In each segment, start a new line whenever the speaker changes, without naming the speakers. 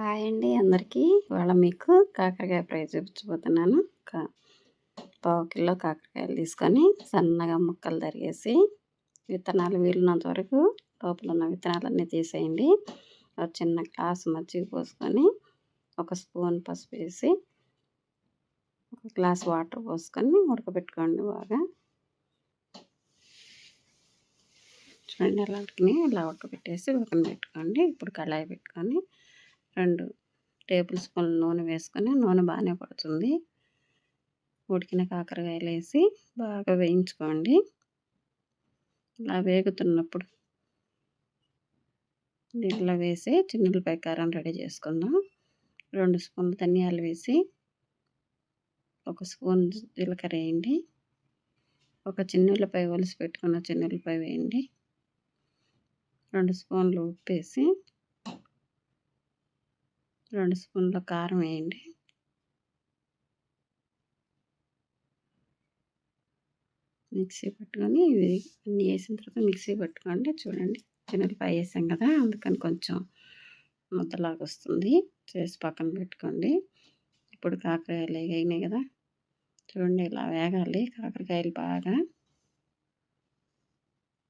Hi అండి అందరికీ. ఇవాళ మీకు కాకరకాయ ఫ్రై చూపించబోతున్నాను. ఒక పావు కిలో కాకరకాయలు తీసుకొని సన్నగా ముక్కలు తరిగేసి విత్తనాలు వీలున్నంత వరకు లోపల ఉన్న విత్తనాలన్నీ తీసేయండి. ఒక చిన్న గ్లాస్ మజ్జిగ పోసుకొని ఒక స్పూన్ పసుపు వేసి ఒక గ్లాస్ వాటర్ పోసుకొని ఉడకబెట్టుకోండి బాగా. చూడండి ఎలా ఉడికినాయి ఇలా ఉడకబెట్టేసి ఉడకబెట్టుకోండి ఇప్పుడు కళాయి పెట్టుకొని రెండు టేబుల్ స్పూన్ నూనె వేసుకొని నూనె బాగానే పడుతుంది. ఉడికిన కాకరకాయలు వేసి బాగా వేయించుకోండి. ఇలా వేగుతున్నప్పుడు దీంట్లో వేసి చిన్నులపై కారం రెడీ చేసుకుందాం. రెండు స్పూన్లు ధనియాలు వేసి ఒక స్పూన్ జీలకర్ర వేయండి. ఒక చిన్నులపై ఒలిసి పెట్టుకున్న చిన్నులపై వేయండి. రెండు స్పూన్లు ఉప్పు వేసి రెండు స్పూన్ల కారం వేయండి. మిక్సీ పట్టుకొని ఇవి అన్నీ వేసిన తర్వాత మిక్సీ పట్టుకోండి. చూడండి చిన్నపాయ వేసాం కదా అందుకని కొంచెం ముద్దలాగా వస్తుంది. చేసి పక్కన పెట్టుకోండి. ఇప్పుడు కాకరకాయలు వేగినాయి కదా చూడండి ఇలా వేగాలి. కాకరకాయలు బాగా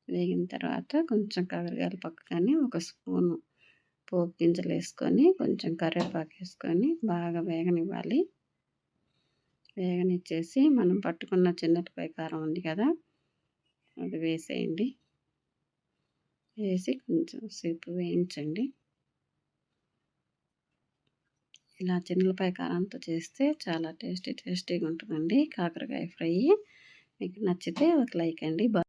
వేగిన తర్వాత కొంచెం కాకరకాయలు పక్కగానే ఒక స్పూను పోపు గింజలు వేసుకొని కొంచెం కరివేపాకు వేసుకొని బాగా వేగనివ్వాలి. వేగనిచ్చేసి మనం పట్టుకున్న చిన్నటిపై కారం ఉంది కదా అది వేసేయండి. వేసి కొంచెం సేపు వేయించండి. ఇలా చిన్నపై కారంతో చేస్తే చాలా టేస్టీ టేస్టీగా ఉంటుందండి. కాకరకాయ ఫ్రై. మీకు నచ్చితే ఒక లైక్ అండి.